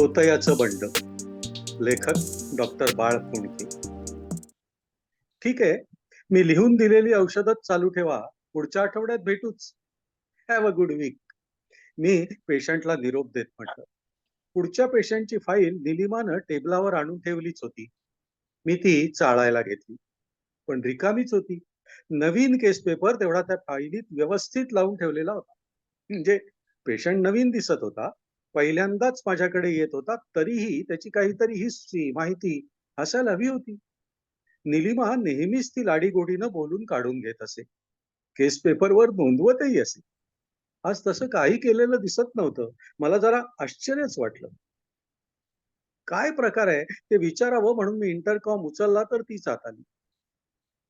होतयाचं बंड. लेखक डॉक्टर बाळ पुणके ठीक आहे. मी लिहून दिलेली औषधच चालू ठेवा. पुढच्या आठवड्यात भेटूच. हॅव अ गुड वीक मी पेशंटला निरोप देत म्हटलं. पुढच्या पेशंटची फाईल निलिमानं टेबलावर आणून ठेवलीच होती. मी ती चाळायला घेतली. पण रिकामीच होती. नवीन केस पेपर तेवढा त्या फाईलीत व्यवस्थित लावून ठेवलेला होता. म्हणजे पेशंट नवीन दिसत होता. पहिल्यांदाच माझ्याकडे येत होता तरीही त्याची काहीतरी हिस्ट्री माहिती असायला हवी होती. निलिमा नेहमीच ती लाडीगोडीनं बोलून काढून घेत असे. केस पेपरवर नोंदवतही असे. आज तसं काही केलेलं दिसत नव्हतं. मला जरा आश्चर्यच वाटलं. काय प्रकार आहे? ते विचारावं म्हणून मी इंटरकॉम उचलला तर तीच आत आली.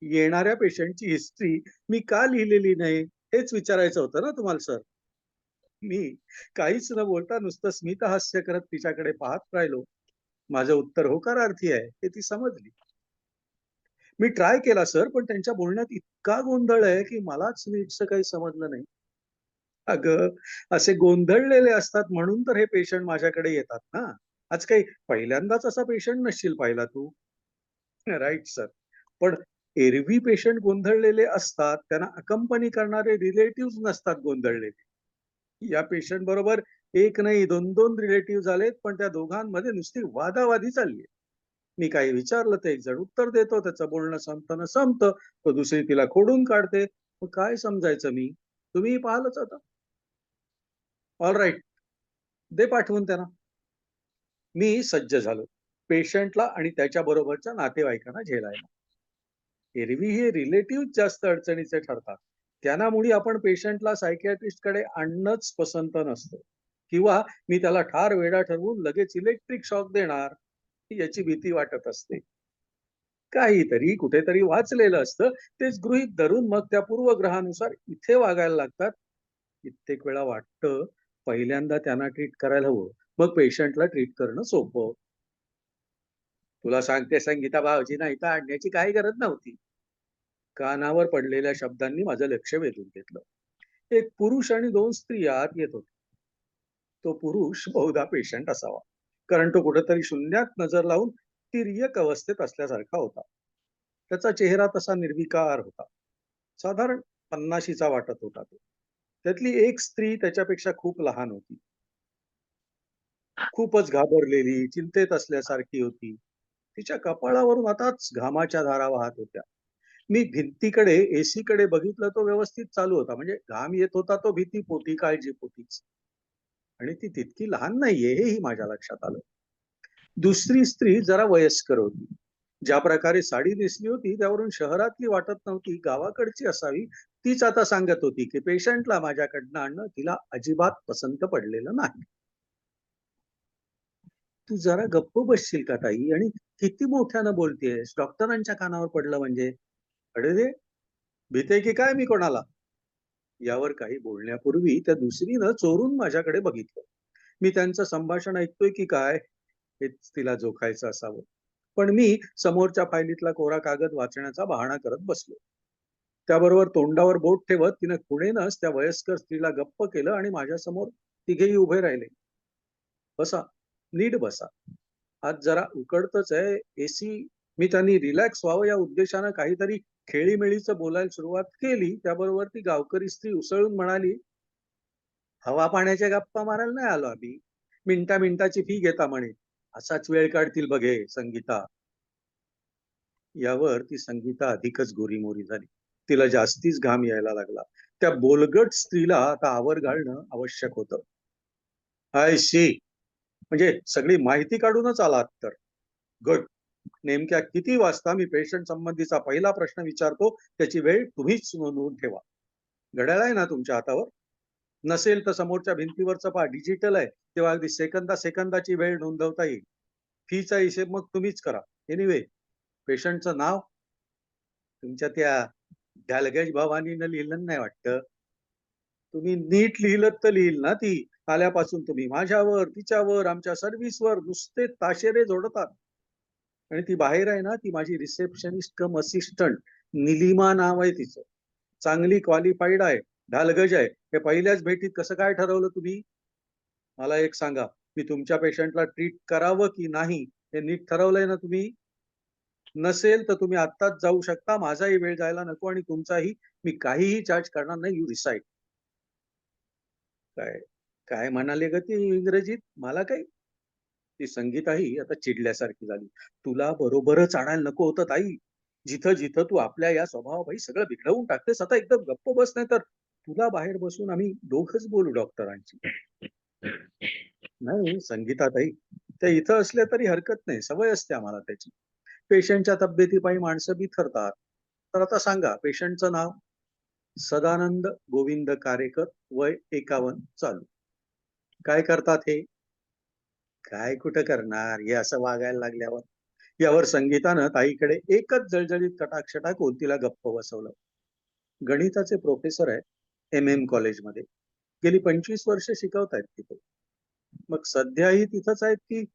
येणाऱ्या पेशंटची हिस्ट्री मी का लिहिलेली नाही? हेच विचारायचं होतं ना तुम्हाला सर मी काहीच न बोलता नुसतं स्मित हास्य करत तिच्याकडे पाहत राहिलो. माझं उत्तर होकारार्थी आहे हे ती समजली. मी ट्राय केला सर पण त्यांच्या बोलण्यात इतका गोंधळ आहे की मलाच नीटचं काही समजलं नाही. अगं असे गोंधळलेले असतात म्हणून तर हे पेशंट माझ्याकडे येतात ना. आज काही पहिल्यांदाच असा पेशंट नसशील पाहिला तू. राईट सर पण एरवी पेशंट गोंधळलेले असतात त्यांना अकंपनी करणारे रिलेटिव्ह नसतात गोंधळलेले. या पेशंट बरोबर एक नाही दोन दोन रिलेटिव्ह झालेत पण त्या दोघांमध्ये नुसती वादावादी चालली मी काही विचारलं तर एक जण उत्तर देतो त्याचं बोलणं संपतं संपतं तो दुसरी तिला खोडून काढते. मग काय समजायचं मी? तुम्ही पाहलच आता. ऑल राईट दे पाठवून त्यांना. मी सज्ज झालो. पेशंटला आणि त्याच्या बरोबरच्या नातेवाईकांना झेलायला. एरवी हे रिलेटिव्ह जास्त अडचणीचे ठरतात. त्यांना मुळी आपण पेशंटला सायकियाट्रिस्टकडे आणणंच पसंत नसतं. किंवा मी त्याला ठार वेडा ठरवून लगेच इलेक्ट्रिक शॉक देणार याची भीती वाटत असते. काहीतरी कुठेतरी वाचलेलं असतं. तेच गृहित धरून मग त्या पूर्वग्रहानुसार इथे वागायला लागतात. कित्येक वेळा वाटतं पहिल्यांदा त्यांना ट्रीट करायला हवं. मग पेशंटला ट्रीट करणं सोपं. तुला सांगते संगीता भावजींना इथं आणण्याची काही गरज नव्हती. कानावर पडलेल्या शब्दांनी माझं लक्ष वेधून घेतलं. एक पुरुष आणि दोन स्त्री आत येत होते. तो पुरुष बहुधा पेशंट असावा. कारण तो कुठेतरी शून्यात नजर लावून तिर्यक अवस्थेत असल्यासारखा होता. त्याचा चेहरा तसा निर्विकार होता. साधारण पन्नाशीचा वाटत होता तो. त्यातली एक स्त्री त्याच्यापेक्षा खूप लहान होती. खूपच घाबरलेली चिंतेत असल्यासारखी होती. तिच्या कपाळावरून आताच घामाच्या धारा वाहत होत्या. मी भिंतीकडे एसी कडे बघितलं तो व्यवस्थित चालू होता. म्हणजे घाम येत होता तो भीती पोटी काळजी पोटीच आणि ती तितकी लहान नाहीये हेही माझ्या लक्षात आलं. दुसरी स्त्री जरा वयस्कर होती. ज्या प्रकारे साडी नेसली होती त्यावरून शहरातली वाटत नव्हती गावाकडची असावी तीच आता सांगत होती की पेशंटला माझ्याकडनं आणणं तिला अजिबात पसंत पडलेलं नाही. तू जरा गप्प बसशील का ताई? आणि किती मोठ्यानं बोलतेयस? डॉक्टरांच्या कानावर पडलं म्हणजे? अरे रे! भीते की काय मी कोणाला? यावर काही बोलण्यापूर्वी त्या दुसरीनं चोरून माझ्याकडे बघितलं. मी त्यांचं संभाषण ऐकतोय की काय हेच तिला जोखायचं असावं. पण मी समोरच्या फायलीतला कोरा कागद वाचण्याचा बहाणा करत बसलो. त्याबरोबर तोंडावर बोट ठेवत तिनं खुणेनच त्या वयस्कर स्त्रीला गप्प केलं आणि माझ्यासमोर तिघेही उभे राहिले. बसा नीट बसा. आज जरा उकडतच आहे एसी. मी त्यांनी रिलॅक्स व्हावं या उद्देशानं काहीतरी खेळीमेळीचं बोलायला सुरुवात केली त्याबरोबर ती गावकरी स्त्री उसळून म्हणाली हवा पाण्याच्या गप्पा मारायला नाही आलो आम्ही. मिनटा मिनटाची फी घेता म्हणे. असाच वेळ काढतील बघे संगीता. यावर ती संगीता अधिकच गोरीमोरी झाली. तिला जास्तीच घाम यायला लागला. त्या बोलगट स्त्रीला आता आवर घालणं आवश्यक होतं. आय सी म्हणजे सगळी माहिती काढूनच आलात तर. गुड नेमक्या किती वाजता मी पेशंट संबंधीचा पहिला प्रश्न विचारतो त्याची वेळ तुम्हीच नोंदवून ठेवा. घड्याळ आहे ना तुमच्या हातावर? नसेल तर समोरच्या भिंतीवरचं पहा डिजिटल आहे तेव्हा अगदी सेकंदा सेकंदाची वेळ नोंदवता येईल. फीचा हिशेब मग तुम्हीच करा. एनिवे पेशंटचं नाव? तुमच्या त्या ढालगेज भावानीनं लिहिलं नाही वाटतं? तुम्ही नीट लिहिलं तर लिहिल ना ती. आल्यापासून तुम्ही माझ्यावर तिच्यावर आमच्या सर्व्हिसवर नुसते ताशेरे जोडतात. आणि ती बाहेर आहे ना ती माझी रिसेप्शनिस्ट कम असिस्टंट निलिमा नाव आहे तिचं. चांगली क्वालिफाईड आहे ढालगज आहे. हे पहिल्याच भेटीत कसं काय ठरवलं तुम्ही? मला एक सांगा मी तुमच्या पेशंटला ट्रीट करावं की नाही हे नीट ठरवलंय ना तुम्ही? नसेल तर तुम्ही आत्ताच जाऊ शकता माझाही वेळ जायला नको आणि तुमचाही मी काहीही चार्ज करणार नाही यू रिसाईड काय काय म्हणाले ग ती इंग्रजीत? मला काही ती संगीताही आता चिडल्यासारखी झाली. तुला बरोबरच आणायला नको होतं ताई. जिथं जिथं तू आपल्या या स्वभावाबाई सगळं बिघडवून टाकतेस आता एकदम गप्प बस नाही तर तुला बाहेर बसून आम्ही दोघच बोलू डॉक्टरांची. नाही संगीताताई ते इथं असल्या तरी हरकत नाही. सवय असते आम्हाला त्याची. पेशंटच्या तब्येतीपायी माणसं बिथरतात तर आता सांगा पेशंटचं नाव? सदानंद गोविंद कारेकर वय एकावन्न चालू. काय करतात हे? काय कुठं करणार? हे असं वागायला लागल्यावर. यावर संगीतानं ताईकडे एकच जळजळीत कटाक्ष टाकून तिला गप्प बसवलं? गणिताचे प्रोफेसर आहे एम एम कॉलेजमध्ये गेली पंचवीस वर्ष शिकवतायत तिथे. मग सध्याही तिथंच आहेत की?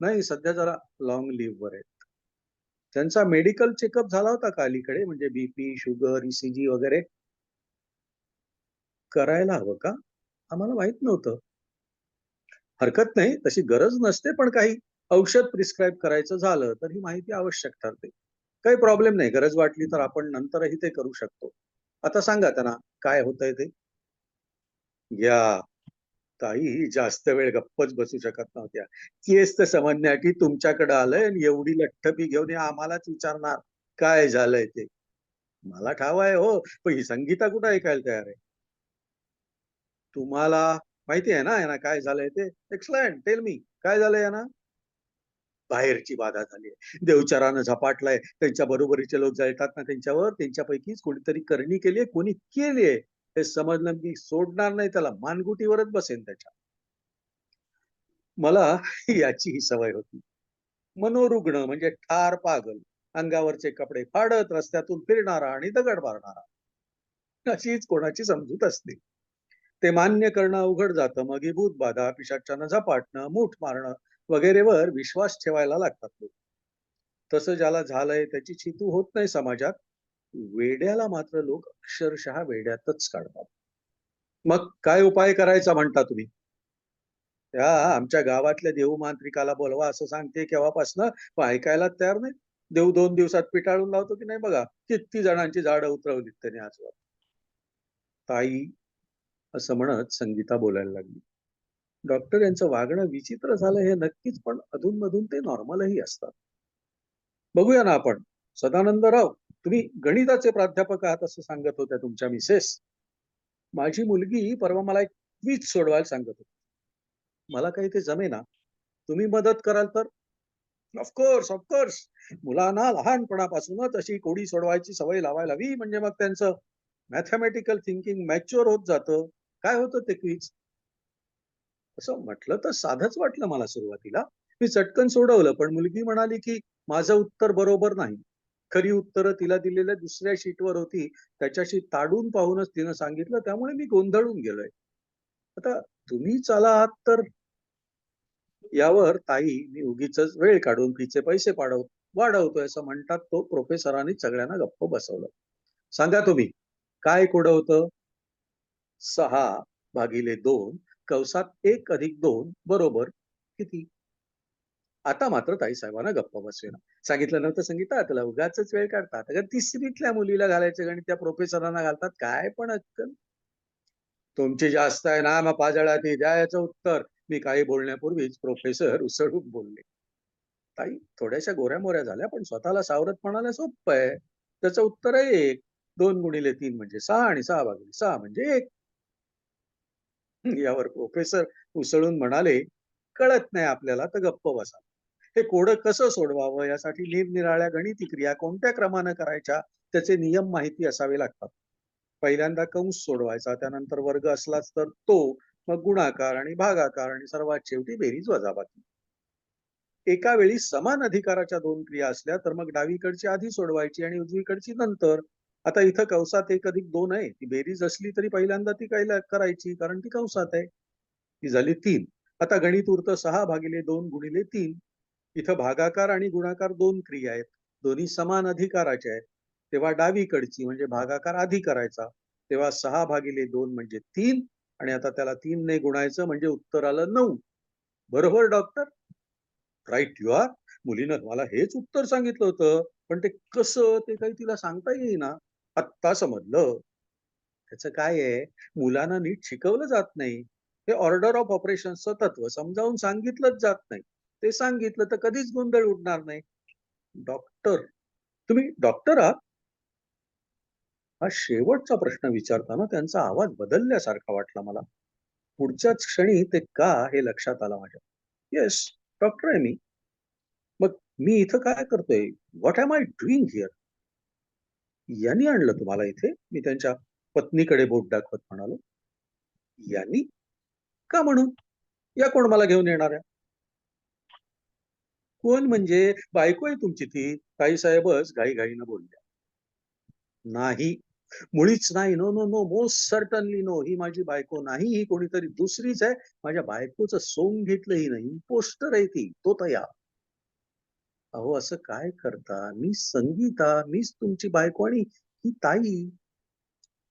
नाही सध्या जरा लॉंग लिव्ह वर आहेत. त्यांचा मेडिकल चेकअप झाला होता का अलीकडे? म्हणजे बीपी शुगर ईसीजी वगैरे? करायला हवं का? आम्हाला माहीत नव्हतं. हरकत नाही तशी गरज नसते पण काही औषध प्रिस्क्राईब करायचं झालं तर ही माहिती आवश्यक ठरते. काही प्रॉब्लेम नाही गरज वाटली तर आपण नंतरही ते करू शकतो. आता सांगा त्यांना काय होतंय ते? या ताई जास्त वेळ गप्पच बसू शकत नव्हत्या. केस तर समजण्यासाठी तुमच्याकडे आलंय आणि एवढी लठ्ठपी घेऊन आम्हालाच विचारणार काय झालंय ते? मला ठाव आहे हो पण ही संगीता कुठं ऐकायला तयार आहे? तुम्हाला माहिती आहे ना यांना काय झालंय ते? एक्सलंट टेल मी काय झालंय यांना? बाहेरची बाधा झाली आहे. देवचारानं झपाटलाय. त्यांच्या बरोबरीचे लोक जळतात ना त्यांच्यावर. त्यांच्यापैकीच कोणीतरी करणी केली आहे कोणी केली आहे? हे समजलं मी सोडणार नाही त्याला मानगुटीवरच बसेन त्याच्या. मला याची ही सवय होती. मनोरुग्ण म्हणजे ठार पागल. अंगावरचे कपडे फाडत रस्त्यातून फिरणारा आणि दगड मारणारा. अशीच कोणाची समजूत असते. ते मान्य करणं अवघड जातं. मग ही भूत बाधा पिशाच्यानं झपाटणं मूठ मारणं वगैरेवर विश्वास ठेवायला लागतात लोक. तसं ज्याला झालंय त्याची चितू होत नाही समाजात वेड्याला मात्र लोक अक्षरशः वेड्यातच काढतात. मग काय उपाय करायचा म्हणता तुम्ही? त्या आमच्या गावातल्या देऊ मांत्रिकाला बोलवा असं सांगते केव्हापासनं? ऐकायला तयार नाही. देव दोन दिवसात पिटाळून लावतो की नाही बघा? किती जणांची झाडं उतरवलीत त्याने आजवर. ताई असं म्हणत संगीता बोलायला लागली. डॉक्टर यांचं वागणं विचित्र झालं हे नक्कीच पण अधूनमधून ते नॉर्मलही असतात. बघूया ना आपण. सदानंदराव तुम्ही गणिताचे प्राध्यापक आहात असं सांगत होत्या तुमच्या मिसेस. माझी मुलगी परवा मला एक क्विज सोडवायला सांगत होती. मला काही ते जमेना. तुम्ही मदत कराल तर? ऑफकोर्स ऑफकोर्स मुलांना लहानपणापासूनच अशी कोडी सोडवायची सवय लावायला हवी म्हणजे मग त्यांचं मॅथमॅटिकल थिंकिंग मॅच्युअर होत जातं. काय होतं ते क्विज असं म्हटलं तर साधच वाटलं मला सुरुवातीला. मी चटकन सोडवलं पण मुलगी म्हणाली की माझं उत्तर बरोबर नाही. खरी उत्तरं तिला दिलेल्या दुसऱ्या शीटवर होती. त्याच्याशी ताडून पाहूनच तिनं सांगितलं त्यामुळे मी गोंधळून गेलोय. आता तुम्ही चाला आहात तर. यावर ताई मी उगीच वेळ काढून तिचे पैसे पाडव वाढवतोय असं म्हणतात तो प्रोफेसरांनी सगळ्यांना गप्प बसवलं. सांगा तुम्ही काय कोड होतं? सहा भागिले दोन कंसात एक अधिक दोन बरोबर किती? आता मात्र ताई साहेबांना गप्प बसवेना सांगितलं नव्हतं सांगितलं त्याला उगाच वेळ काढतात. अगं तिसरीतल्या मुलीला घालायचे गणित त्या प्रोफेसरांना घालतात? काय पण अक्कल? तुमची जास्त आहे ना मग पाजळा ती द्या याचं उत्तर. मी काही बोलण्यापूर्वीच प्रोफेसर उसळून बोलले. ताई थोड्याशा गोऱ्या मोऱ्या झाल्या पण स्वतःला सावरत म्हणायला सोपं आहे. त्याचं उत्तर आहे एक. दोन गुणिले तीन म्हणजे सहा आणि सहा भागिले सहा म्हणजे एक. यावर प्रोफेसर उसळून म्हणाले कळत नाही आपल्याला तर गप्प बसा. हे कोड कसं सोडवावं? यासाठी निरनिराळ्या गणिती क्रिया कोणत्या क्रमानं करायच्या? त्याचे नियम माहिती असावे लागतात. पहिल्यांदा कंस सोडवायचा त्यानंतर वर्ग असलाच तर तो मग गुणाकार आणि भागाकार आणि सर्वात शेवटी बेरीज वजाबाकी. एका वेळी समान अधिकाराच्या दोन क्रिया असल्या तर मग डावीकडची आधी सोडवायची आणि उजवीकडची नंतर. आता इथं कंसात एक अधिक दोन आहे. ती बेरीज असली तरी पहिल्यांदा ती काय करायची? कारण ती कंसात आहे. ती झाली तीन. आता गणित उरतं सहा भागिले दोन गुणिले तीन. इथं भागाकार आणि गुणाकार दोन क्रिया आहेत. दोन्ही समान अधिकाराच्या आहेत. तेव्हा डावीकडची म्हणजे भागाकार आधी करायचा. तेव्हा सहा भागिले दोन म्हणजे तीन. आणि आता त्याला तीन ने गुणायचं म्हणजे उत्तर आलं नऊ. बरोबर डॉक्टर? Right you are? मुलीनं मला हेच उत्तर सांगितलं होतं. पण ते कसं ते काही तिला सांगता येईना. आत्ता समजलं. त्याचं काय आहे? मुलांना नीट शिकवलं जात नाही. हे ऑर्डर ऑफ ऑपरेशनचं तत्व समजावून सांगितलंच जात नाही. ते सांगितलं तर कधीच गोंधळ उडणार नाही. डॉक्टर तुम्ही डॉक्टर आहात? हा शेवटचा प्रश्न विचारताना त्यांचा आवाज बदलल्यासारखा वाटला मला. पुढच्याच क्षणी ते का हे लक्षात आलं माझ्या. येस डॉक्टर आहे मी. मग मी इथं काय करतोय? What am I doing here यांनी आणलं तुम्हाला इथे? मी त्यांच्या पत्नीकडे बोट दाखवत म्हणालो. यांनी? का म्हणून? या कोण मला घेऊन येणार आहे? कोण म्हणजे? बायको आहे तुमची ती. काही साहेबच घाई घाईनं बोलल्या. नाही. मुळीच नाही. No no no most certainly no ही माझी बायको नाही. ही कोणीतरी दुसरीच आहे. माझ्या बायकोचं सोंग घेतलं ही नाही. इम्पोस्टर आहे ती. तो तया. अहो असं काय करता? मी संगीता मीच तुमची बायको आणि ही ताई.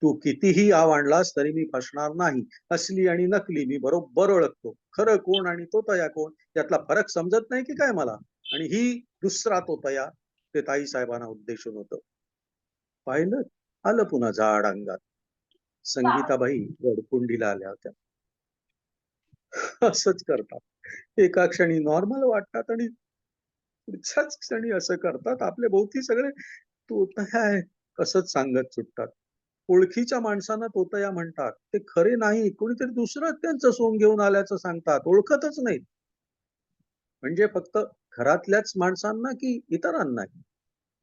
तू कितीही आव आणलास तरी मी फसणार नाही. असली आणि नकली मी बरोबर ओळखतो. खरं कोण आणि तो तया कोण? यातला फरक समजत नाही की काय मला? आणि ही दुसरा तो तया ते ताई साहेबांना उद्देशून होत. पाहिलं? आलं पुन्हा झाड अंगात. संगीताबाई गडकुंडीला आल्या होत्या. असंच करतात. एका क्षणी नॉर्मल वाटतात आणि पुढच्याच क्षणी असं करतात. आपले भोवती सगळे तोतया आहे असंच सांगत सुटतात. ओळखीच्या माणसांना तोतया म्हणतात. ते खरे नाही. कोणीतरी दुसरं त्यांचं सोंग घेऊन आल्याचं सांगतात. ओळखतच नाही म्हणजे फक्त घरातल्याच माणसांना की इतरांनाही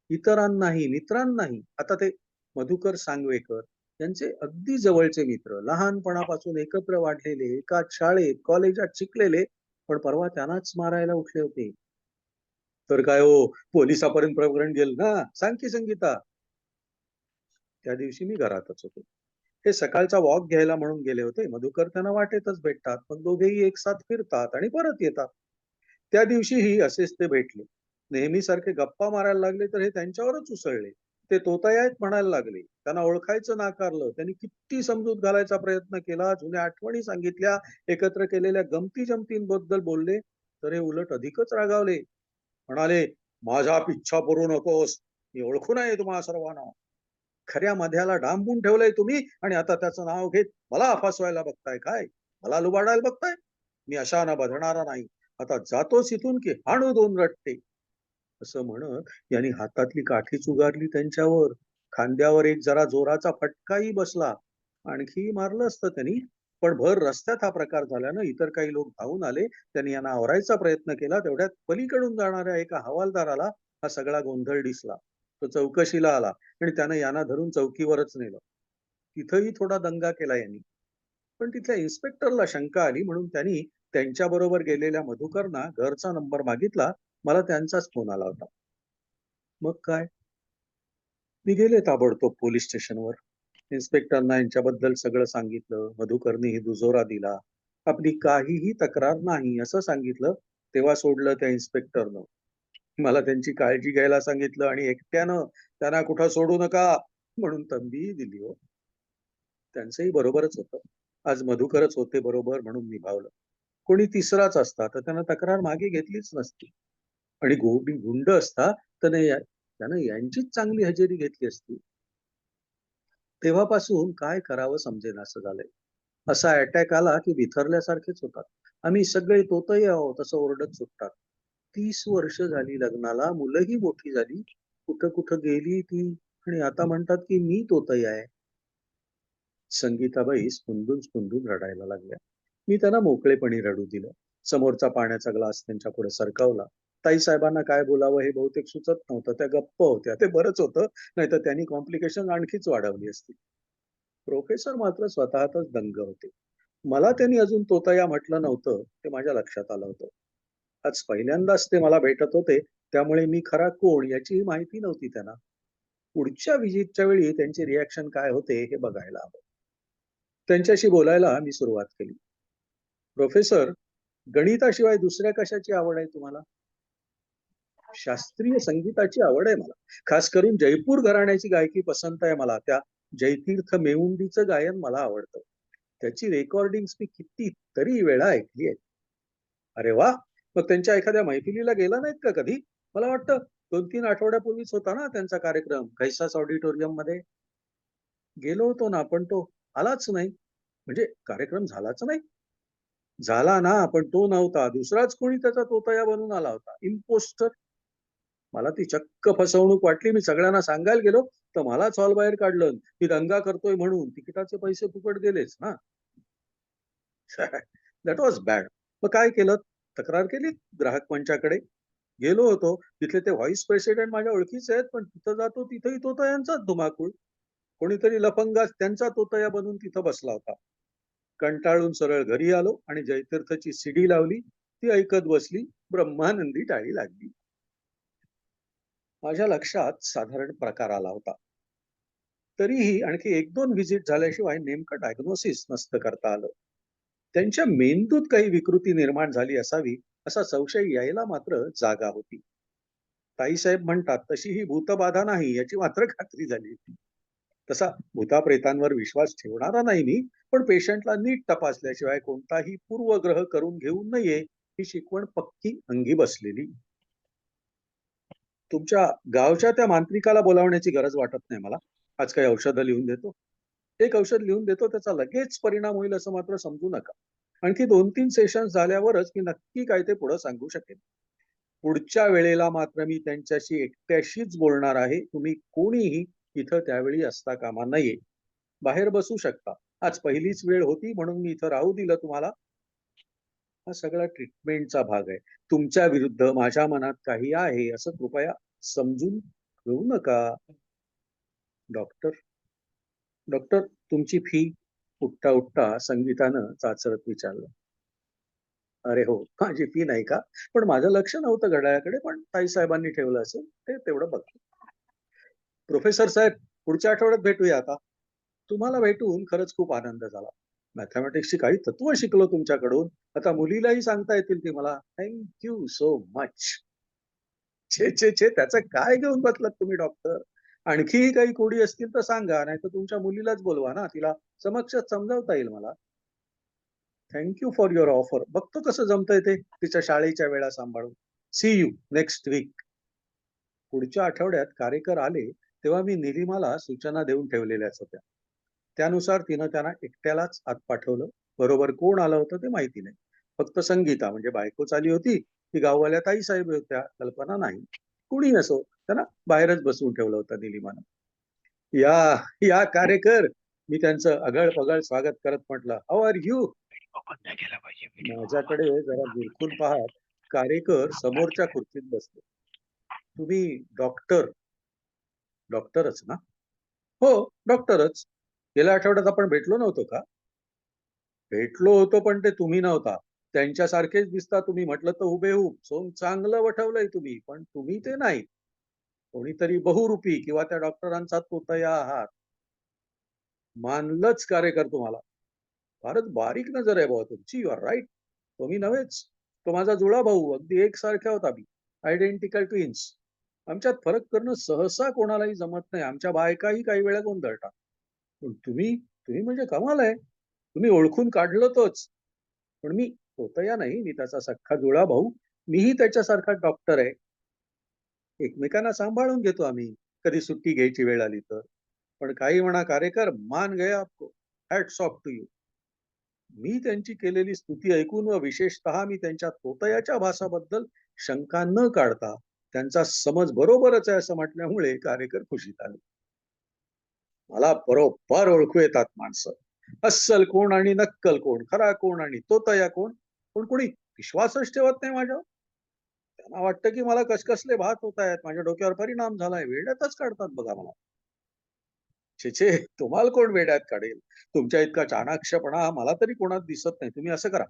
इतरांनाही मित्रांनाही. आता ते मधुकर सांगवेकर त्यांचे अगदी जवळचे मित्र. लहानपणापासून एकत्र वाढलेले एकाच शाळेत कॉलेजात शिकलेले पण परवा त्यांनाच मारायला उठले होते. तर काय हो पोलिसापर्यंत प्रकरण गेलं ना? सांग की संगीता. त्या दिवशी मी घरातच होतो. हे सकाळचा वॉक घ्यायला म्हणून गेले होते. मधुकर त्यांना वाटेतच भेटतात. पण दोघेही एक साथ फिरतात आणि परत येतात. त्या दिवशीही असेच ते भेटले. नेहमीसारखे गप्पा मारायला लागले तर हे त्यांच्यावरच उसळले. ते तोतायात म्हणायला लागले. त्यांना ओळखायचं नाकारलं. त्यांनी किती समजूत घालायचा प्रयत्न केला. जुन्या आठवणी सांगितल्या. एकत्र केलेल्या गमती जमतींबद्दल बोलले. तर हे उलट अधिकच रागावले. म्हणाले माझा पिच्छा पुरू नकोस. मी ओळखू नये तुम्हाला सर्वांना. खऱ्या मध्याला डांबून ठेवलंय तुम्ही आणि आता त्याचं नाव घेत मला फसवायला बघताय काय? मला लुबाडायला बघताय? मी अशा ना बधणारा नाही. आता जातोच इथून की हाणू दोन रटते असं म्हणत यांनी हातातली काठी चुगारली त्यांच्यावर. खांद्यावर एक जरा जोराचा फटकाही बसला. आणखी मारलं असतं त्यांनी. पण भर रस्त्यात हा प्रकार झाल्यानं इतर काही लोक धावून आले त्यांनी यांना आवरायचा प्रयत्न केला तेवढ्यात पलीकडून जाणाऱ्या एका हवालदाराला हा सगळा गोंधळ दिसला. तो चौकशीला आला आणि त्यानं यांना धरून चौकीवरच नेलं. तिथंही थोडा दंगा केला यांनी. पण तिथल्या इन्स्पेक्टरला शंका आली म्हणून त्यांनी त्यांच्या बरोबर गेलेल्या मधुकरना घरचा नंबर मागितला मला त्यांचाच फोन आला होता. मग काय? मी गेले ताबडतोब पोलीस स्टेशनवर. इन्स्पेक्टरना यांच्याबद्दल सगळं सांगितलं. मधुकरनीही दुजोरा दिला. आपली काहीही तक्रार नाही असं सांगितलं तेव्हा सोडलं त्या इन्स्पेक्टरनं. मला त्यांची काळजी घ्यायला सांगितलं आणि एकट्यानं त्यांना कुठं सोडू नका म्हणून तंबी दिली हो. त्यांचंही बरोबरच होतं. आज मधुकरच होते बरोबर म्हणून निभावलं. कोणी तिसराच असता तर त्यांना तक्रार मागे घेतलीच नसती. आणि गोडी गुंड असता तर त्यानं यांचीच चांगली हजेरी घेतली असती. तेव्हापासून काय करावं समजेन असं झालंय. असा अटॅक आला की बिथरल्यासारखेच होतात. आम्ही सगळे तोतही आहोत असं ओरडत सुटतात. तीस वर्ष झाली लग्नाला मुलंही मोठी झाली. कुठं कुठं गेली ती आणि आता म्हणतात की मी तोतही आहे. संगीताबाई स्पुंदून स्पुंदून रडायला लागल्या. मी त्यांना मोकळेपणी रडू दिलं. समोरचा पाण्याचा ग्लास त्यांच्या पुढे सरकावला. ताई साहेबांना काय बोलावं हे बहुतेक सुचत नव्हतं. त्या गप्प होत्या. ते बरंच होतं. नाहीतर त्यांनी कॉम्प्लिकेशन आणखीच वाढवली असती. प्रोफेसर मात्र स्वतःतच दंग होते. मला त्यांनी अजून तोतया म्हटलं नव्हतं ते माझ्या लक्षात आलं होतं. आज पहिल्यांदाच ते मला भेटत होते. त्यामुळे मी खरा कोण याचीही माहिती नव्हती त्यांना. पुढच्या विजिटच्या वेळी त्यांचे रिॲक्शन काय होते हे बघायला हवं. त्यांच्याशी बोलायला मी सुरुवात केली. प्रोफेसर गणिताशिवाय दुसऱ्या कशाची आवड आहे तुम्हाला? शास्त्रीय संगीताची आवड आहे मला. खास करून जयपूर घराण्याची गायकी पसंत आहे मला. त्या जयतीर्थ मेवुंडीचं गायन मला आवडतं. त्याची रेकॉर्डिंग मी किती तरी वेळा ऐकली आहे अरे वा! मग त्यांच्या एखाद्या मैफिलीला गेला नाहीत का कधी? मला वाटतं दोन तीन आठवड्यापूर्वीच होता ना त्यांचा कार्यक्रम कैसास ऑडिटोरियममध्ये. गेलो होतो ना पण तो आलाच नाही. म्हणजे कार्यक्रम झालाच नाही. झाला ना पण तो नव्हता. दुसराच कोणी त्याचा तोतया बनून आला होता. इम्पोस्टर मला ती चक्क फसवणूक वाटली. मी सगळ्यांना सांगायला गेलो तर मलाच हॉल बाहेर काढलं. मी दंगा करतोय म्हणून. तिकिटाचे पैसे फुकट गेलेच ना दॅट वॉज बॅड मग काय केलं? तक्रार केली ग्राहक मंचाकडे. गेलो होतो. तिथले ते व्हाईस प्रेसिडेंट माझ्या ओळखीचे आहेत पण तिथं जातो तिथंही तोतयांचाच धुमाकूळ. कोणीतरी लफंगास त्यांचा तोतया बनून तिथं बसला होता. कंटाळून सरळ घरी आलो आणि जयतीर्थची सीडी लावली. ती ऐकत बसली. ब्रह्मानंदी टाळी लागली. माझ्या लक्षात साधारण प्रकार आला होता. तरीही आणखी एक दोन व्हिजिट झाल्याशिवाय नेमकं डायग्नोसिस नसतं करता आलं. त्यांच्या मेंदूत काही विकृती निर्माण झाली असावी असा संशय यायला मात्र जागा होती. ताईसाहेब म्हणतात तशी ही भूतबाधा नाही याची मात्र खात्री झाली होती. तसा भूताप्रेतांवर विश्वास ठेवणारा नाही मी पण पेशंटला नीट तपासल्याशिवाय कोणताही पूर्वग्रह करून घेऊ नये ही शिकवण पक्की अंगी बसलेली. तुमच्या गावच्या त्या मांत्रिकाला बोलावण्याची गरज वाटत नाही मला. आज काही औषधं लिहून देतो. एक औषध लिहून देतो त्याचा लगेच परिणाम होईल असं मात्र समजू नका. आणखी दोन तीन सेशन झाल्यावरच मी नक्की काय ते पुढे सांगू शकेन. पुढच्या वेळेला मात्र मी त्यांच्याशी एकट्याशीच बोलणार आहे. तुम्ही कोणीही इथं त्यावेळी असता कामा नये. बाहेर बसू शकता. आज पहिलीच वेळ होती म्हणून मी इथं राहू दिलं तुम्हाला. हा सगळा ट्रीटमेंटचा भाग आहे. तुमच्या विरुद्ध माझ्या मनात काही आहे असं कृपया समजून घेऊ नका. डॉक्टर डॉक्टर तुमची फी उठता उठता संगीतानं चाचरत विचारलं. अरे हो माझी फी नाही का? पण माझं लक्ष नव्हतं घड्याळाकडे पण ताई साहेबांनी ठेवलं असेल ते तेवढं बघतो. प्रोफेसर साहेब पुढच्या आठवड्यात भेटूया आता तुम्हाला भेटून खरंच खूप आनंद झाला. मॅथमॅटिक्सची काही तत्व शिकलो तुमच्याकडून. आता मुलीलाही सांगता येतील ती मला. थँक्यू सो मच छे छे छे त्याचं काय घेऊन बसलात तुम्ही डॉक्टर आणखीही काही कोडी असतील तर सांगा नाही तर तुमच्या मुलीलाच बोलवा ना. तिला समक्ष समजावता येईल मला. थँक्यू फॉर युअर ऑफर बघतो कसं जमतंय ते तिच्या शाळेच्या वेळा सांभाळून. सी यू नेक्स्ट वीक पुढच्या आठवड्यात कार्यकर आले तेव्हा मी निलिमाला सूचना देऊन ठेवलेल्याच होत्या. त्यानुसार तिनं त्यांना एकट्यालाच आत पाठवलं. बरोबर कोण आलं होतं ते माहिती नाही. फक्त संगीता म्हणजे बायकोच आली होती. ती गाववाल्या ताई साहेब होत्या. कल्पना नाही. कुणी असो त्यांना बाहेरच बसवून ठेवलं होतं निलिमानं या या कार्यकर मी त्यांचं अगळ पगळ स्वागत करत म्हटलं. हाऊ आर यू माझ्याकडे जरा बिलकुल पाहत कार्यकर समोरच्या खुर्चीत बसले. तुम्ही डॉक्टर डॉक्टरच ना? हो डॉक्टरच गेल्या आठवड्यात आपण भेटलो नव्हतो का? भेटलो होतो पण ते तुम्ही नव्हता. त्यांच्यासारखेच दिसता तुम्ही. म्हटलं तर हुबेहूब. सोम चांगलं वठवलंय तुम्ही पण तुम्ही ते नाही. कोणीतरी बहुरूपी किंवा त्या डॉक्टरांचा तोतया आहात मानलंच कार्यकर तुम्हाला. फारच बारीक नजर आहे भाऊ तुमची. यू आर राईट तुम्ही नव्हेच. तो माझा जुळा भाऊ. अगदी एकसारख्या होता मी. आयडेंटिकल ट्विन्स आमच्यात फरक करणं सहसा कोणालाही जमत नाही. आमच्या बायकाही काही वेळा गोंधळतात. पण तुम्ही तुम्ही म्हणजे कमाल आहे. तुम्ही ओळखून काढलं तोच. पण मी होतया नाही मी त्याचा सख्खा जुळा भाऊ. मीही त्याच्यासारखा डॉक्टर आहे. एकमेकांना सांभाळून घेतो आम्ही. कधी सुट्टी घ्यायची वेळ आली तर. पण काही म्हणा कार्यकर मान गया आपको. हॅट्स ऑफ टू यू मी त्यांची केलेली स्तुती ऐकून व विशेषतः मी त्यांच्या तोतयाच्या भासाबद्दल शंका न काढता त्यांचा समज बरोबरच आहे असं म्हटल्यामुळे कार्यकर खुशीत आले. मला बरोबर ओळखू येतात माणसं. अस्सल कोण आणि नक्कल कोण खरा कोण आणि तोतया कोण पण कोणी विश्वासच ठेवत नाही माझ्यावर. त्यांना वाटतं की मला कसकसले भात होत आहेत माझ्या डोक्यावर परिणाम झालाय वेड्यातच काढतात बघा मला. छे छे तुम्हाला कोण वेड्यात काढेल? तुमच्या इतका चाणाक्षपणा मला तरी कोणात दिसत नाही. तुम्ही असं करा.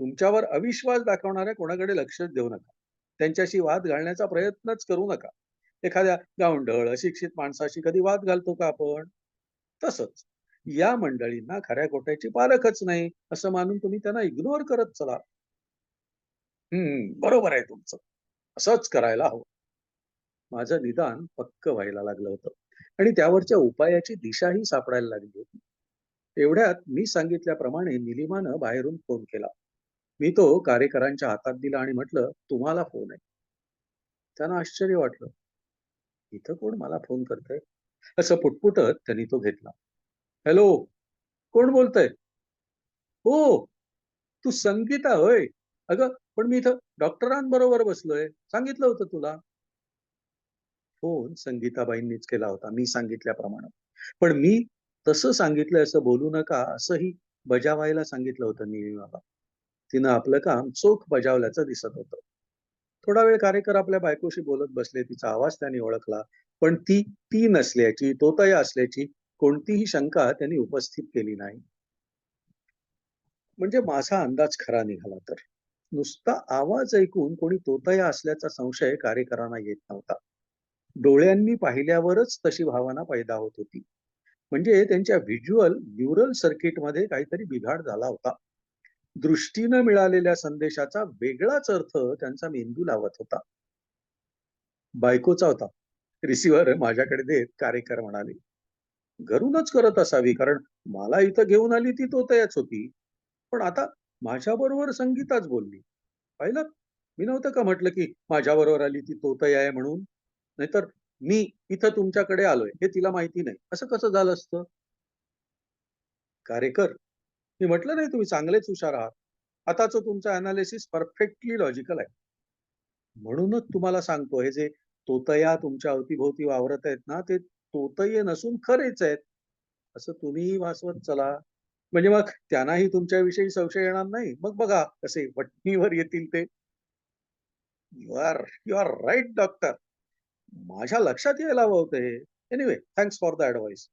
तुमच्यावर अविश्वास दाखवणाऱ्या कोणाकडे लक्ष देऊ नका. त्यांच्याशी वाद घालण्याचा प्रयत्नच करू नका. एखाद्या गावंढळ अशिक्षित माणसाशी कधी वाद घालतो का आपण? तसंच या मंडळींना खऱ्या खोट्याची पालखच नाही असं मानून तुम्ही त्यांना इग्नोर करत चला. हम्म बरोबर आहे तुमचं. असंच करायला हवं. माझं निदान पक्क व्हायला लागलं होतं. आणि त्यावरच्या उपायाची दिशाही सापडायला लागली होती. एवढ्यात मी सांगितल्याप्रमाणे निलिमानं बाहेरून फोन केला. मी तो कार्यकरांच्या हातात दिला आणि म्हटलं तुम्हाला फोन आहे. त्यांना आश्चर्य वाटलं. इथं कोण मला फोन करतंय? असं पुटपुटत त्यांनी तो घेतला. हॅलो कोण बोलतंय? हो तू संगीता होय. अगं पण मी इथं डॉक्टरांबरोबर बसलोय. सांगितलं होतं तुला. फोन संगीताबाईंनीच केला होता मी सांगितल्याप्रमाणे. पण मी तसं सांगितलंय असं बोलू नका असंही बजावायला सांगितलं होतं निलिमाला तिनं आपलं काम चोख बजावल्याचं दिसत होतं. थोडा वेळ कार्यकर आपल्या बायकोशी बोलत बसले तिचा आवाज त्यांनी ओळखला. पण ती ती नसल्याची तोतया असल्याची कोणतीही शंका त्यांनी उपस्थित केली नाही. म्हणजे माझा अंदाज खरा निघाला तर. नुसता आवाज ऐकून कोणी तोतया असल्याचा संशय कार्यकरांना येत नव्हता. डोळ्यांनी पाहिल्यावरच तशी भावना पैदा होत होती. म्हणजे त्यांच्या व्हिज्युअल न्यूरल सर्किटमध्ये काहीतरी बिघाड झाला होता. दृष्टीनं मिळालेल्या संदेशाचा वेगळाच अर्थ त्यांचा मेंदू लावत होता. बायकोचा होता. रिसिव्हर माझ्याकडे देत कार्यकर म्हणाले घरूनच करत असावी कारण मला इथं घेऊन आली ती तोतयाच होती. पण आता माझ्याबरोबर संगीताच बोलली. पाहिलं? मी नव्हतं का म्हटलं की माझ्या बरोबर आली ती तोतया आहे म्हणून? नाहीतर मी इथं तुमच्याकडे आलोय हे तिला माहिती नाही. असं कसं झालं असतं? कार्यकर मी म्हटलं नाही तुम्ही चांगलेच हुशार आहात. आताच तुमचं अनालिसिस परफेक्टली लॉजिकल आहे. म्हणूनच तुम्हाला सांगतो हे जे तोतया तुमच्या अवतीभोवती वावरत आहेत ना ते तोतये नसून खरेच आहेत. असं तुम्हीही वाचवत चला. म्हणजे मग त्यांनाही तुमच्याविषयी संशय येणार नाही. मग बघा कसे वटणीवर येतील ते. You are you are right doctor माझ्या लक्षात यायला हवं होतं हे. Anyway thanks for the advice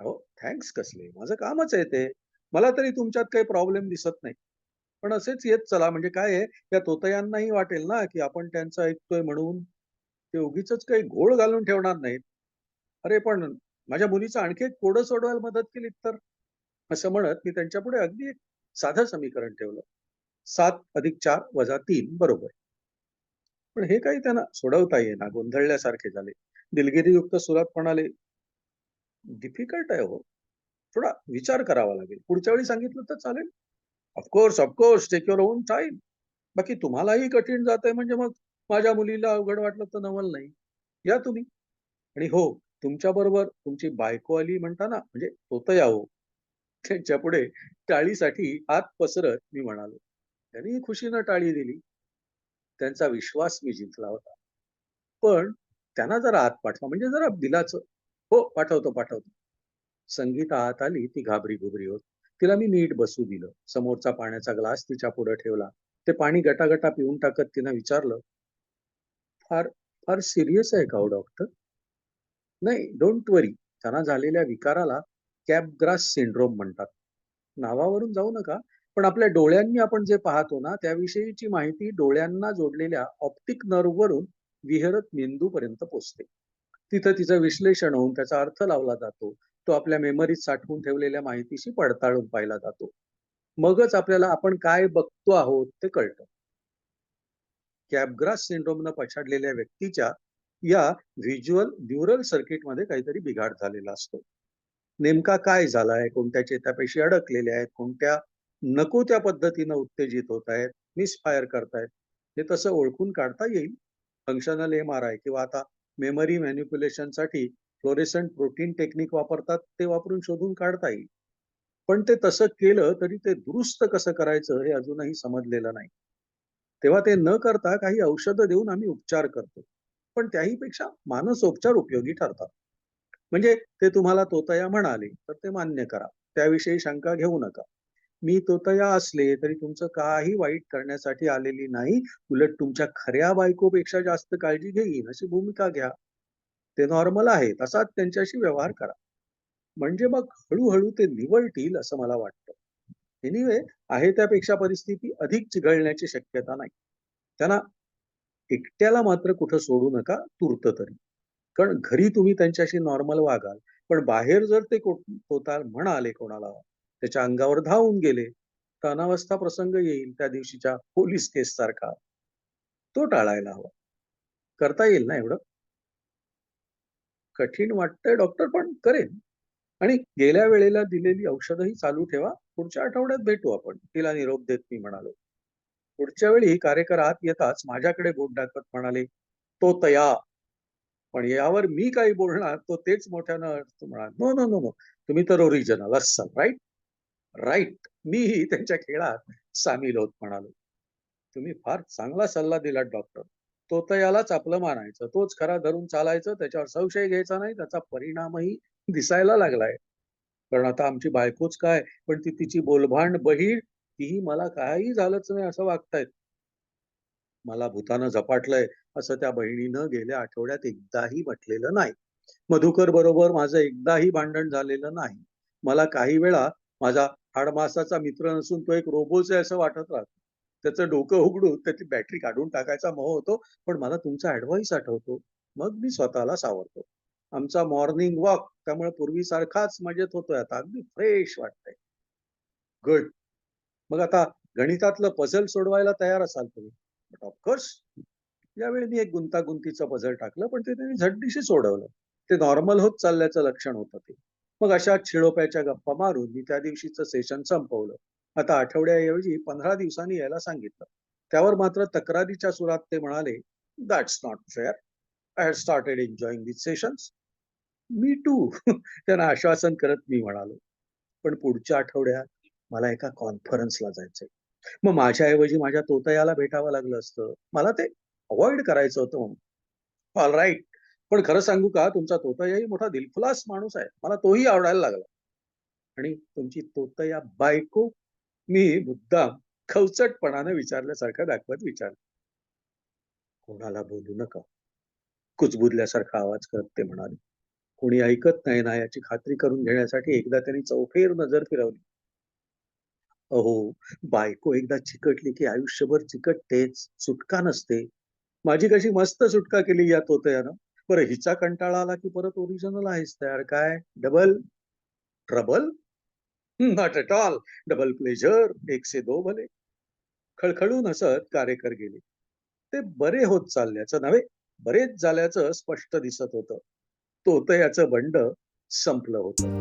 अहो थँक्स कसले? माझं कामच आहे ते. मला तरी तुमच्यात काही प्रॉब्लेम दिसत नाही. पण असेच येत चला म्हणजे काय आहे या तोतयांनाही वाटेल ना की आपण त्यांचं ऐकतोय म्हणून. ते उगीच काही घोळ घालून ठेवणार नाहीत. अरे पण माझ्या मुलीचं आणखी एक कोडं सोडवायला मदत केली तर? असं म्हणत मी त्यांच्या पुढे अगदी एक साधं समीकरण ठेवलं. सात अधिक चार वजा तीन बरोबर. पण हे काही त्यांना सोडवता येईना गोंधळल्यासारखे झाले. दिलगिरीयुक्त सुरात म्हणाले डिफिकल्ट आहे हो. थोडा विचार करावा लागेल. पुढच्या वेळी सांगितलं तर चालेल. Of course of course take your own time बाकी तुम्हालाही कठीण जात आहे म्हणजे मग माझ्या मुलीला अवघड वाटलं तर नवल नाही. या तुम्ही. आणि हो तुमच्या बरोबर तुमची बायको आली म्हणता ना म्हणजे होतं यावं त्यांच्या पुढे टाळीसाठी हात पसरत मी म्हणालो. त्यांनी खुशीनं टाळी दिली. त्यांचा विश्वास मी जिंकला होता. पण त्यांना जरा आत पाठवा म्हणजे जरा दिलाच. हो पाठवतो पाठवतो. संगीता आत आली ती घाबरी घुबरी होत. तिला मी नीट बसू दिलं. समोरचा पाण्याचा ग्लास तिच्या पुढे ठेवला. ते पाणी गटागटा पिऊन टाकत तिनं विचारलं फार फार सिरियस आहे का हो डॉक्टर नाही डोंट वरी त्यांना झालेल्या विकाराला कॅपग्रास सिंड्रोम म्हणतात. नावावरून जाऊ नका पण आपल्या डोळ्यांनी आपण जे पाहतो ना त्याविषयीची माहिती डोळ्यांना जोडलेल्या ऑप्टिक नर्व वरून विहरत मेंदूपर्यंत पोचते. तिथं तिचं विश्लेषण होऊन त्याचा अर्थ लावला जातो. तो आपल्या मेमरीत साठवून ठेवलेल्या माहितीशी पडताळून पाहिला जातो. मगच आपल्याला आपण काय बघतो आहोत ते कळतं. कॅबग्रास सिंड्रोमनं पछाडलेल्या व्यक्तीच्या या व्हिज्युअल न्यूरल सर्किटमध्ये काहीतरी बिघाड झालेला असतो. नेमका काय झालाय? कोणत्या चेतापेशी अडकलेल्या आहेत? कोणत्या नको त्या पद्धतीनं उत्तेजित होत आहेत? मिसफायर करतायत? हे तसं ओळखून काढता येईल. फंक्शनल एम आर आय किंवा आता मेमरी मॅन्युप्युलेशनसाठी फ्लोरेसंट प्रोटीन टेक्निक वापरतात ते वापरून शोधून काढता येईल. पण ते तसं केलं तरी ते दुरुस्त कसं करायचं हे अजूनही समजलेलं नाही. तेव्हा ते न करता काही औषधं देऊन आम्ही उपचार करतो. पण त्याहीपेक्षा मानसोपचार उपयोगी ठरतात. म्हणजे ते तुम्हाला तोतया म्हणाले तर ते मान्य करा. त्याविषयी शंका घेऊ नका. मी तोतया असले तरी तुमचं काही वाईट करण्यासाठी आलेली नाही. उलट तुमच्या खऱ्या बायकोपेक्षा जास्त काळजी घेईन अशी भूमिका घ्या. ते नॉर्मल आहे तसाच त्यांच्याशी व्यवहार करा. म्हणजे मग हळूहळू ते निवळतील असं मला वाटतं. एनिवे आहे त्यापेक्षा परिस्थिती अधिक चिघळण्याची शक्यता नाही. त्यांना एकट्याला मात्र कुठं सोडू नका तुर्त तरी. कारण घरी तुम्ही त्यांच्याशी नॉर्मल वागाल पण बाहेर जर ते कोताल म्हणाले कोणाला त्याच्या अंगावर धावून गेले तर अनावस्था प्रसंग येईल त्या दिवशीच्या पोलीस केस सारखा तो टाळायला हवा. करता येईल ना एवढं? कठीण वाटतंय डॉक्टर पण करेन. आणि गेल्या वेळेला दिलेली औषधही चालू ठेवा. पुढच्या आठवड्यात भेटू आपण. तिला निरोप देत मी म्हणालो. पुढच्या वेळी कार्यकर आत येताच माझ्याकडे बोट दाखवत म्हणाले तो तया. पण यावर मी काही बोलणार तो तेच मोठ्यानं म्हणाल नो नो नो नो. तुम्ही तर ओरिजिनल असाल राईट राईट मीही त्यांच्या खेळात सामील होत म्हणालो. तुम्ही फार चांगला सल्ला दिलात डॉक्टर तो तर यालाच आपलं मानायचं. तोच खरा धरून चालायचं त्याच्यावर संशय घ्यायचा नाही त्याचा परिणामही दिसायला लागलाय. कारण आता आमची बायकोच काय पण ती तिची बोलभांड बहीण तीही मला काही झालंच नाही असं वागतायत. मला भूतानं झपाटलंय असं त्या बहिणीनं गेल्या आठवड्यात एकदाही म्हटलेलं नाही. मधुकर बरोबर माझं एकदाही भांडण झालेलं नाही. मला काही वेळा माझा हाडमासाचा मित्र नसून तो एक रोबोच आहे असं वाटत राहतो. त्याचं डोकं उघडून त्याची बॅटरी काढून टाकायचा मोह होतो पण मला तुमचा ऍडवाईस आठवतो. मग मी स्वतःला सावरतो. आमचा मॉर्निंग वॉक त्यामुळे पूर्वीसारखाच मजेत होतोय आता. अगदी फ्रेश वाटतंय. गुड मग आता गणितातलं पझल सोडवायला तयार असाल तुम्ही. बट ऑफकोर्स यावेळी मी एक गुंतागुंतीचं पझल टाकलं पण ते त्यांनी झटदिशी सोडवलं. ते नॉर्मल होत चालल्याचं लक्षण होतं ते. मग अशा छिडोप्याच्या गप्पा मारून मी त्या दिवशीचं सेशन संपवलं. आता आठवड्याऐवजी पंधरा दिवसांनी यायला सांगितलं. त्यावर मात्र तक्रारीच्या सुरात ते म्हणाले that's not fair I had started enjoying this sessions me to त्यांना आश्वासन करत मी म्हणालो. पण पुढच्या आठवड्यात मला एका कॉन्फरन्सला जायचंय. मग माझ्याऐवजी माझ्या तोतयाला भेटावं लागलं असतं. मला ते अवॉइड करायचं होतं म्हणून. ऑल राईट पण खरं सांगू का? तुमचा तोतयाही मोठा दिलखुलास माणूस आहे. मला तोही आवडायला लागला. आणि तुमची तोतया बायको मी मुद्दाम खवचटपणानं विचारल्यासारखं दाखवत विचारलं. कोणाला बोलू नका. कुचबुदल्यासारखा आवाज करत ते म्हणाले. कोणी ऐकत नाही ना याची खात्री करून घेण्यासाठी एकदा त्यांनी चौफेर नजर फिरवली. अहो बायको एकदा चिकटली की आयुष्यभर चिकटतेच सुटका नसते. माझी कशी मस्त सुटका केली या तोतयानं बरं हिचा कंटाळा आला की परत ओरिजिनल आहेच तयार. काय? Double? Trouble? Not at all double pleasure एक से दो भले. खळखळून हसत कार्यकर गेले. ते बरे होत चालल्याचं नव्हे बरेच झाल्याचं स्पष्ट दिसत होतं. तोतयाचं बंड संपलं होतं.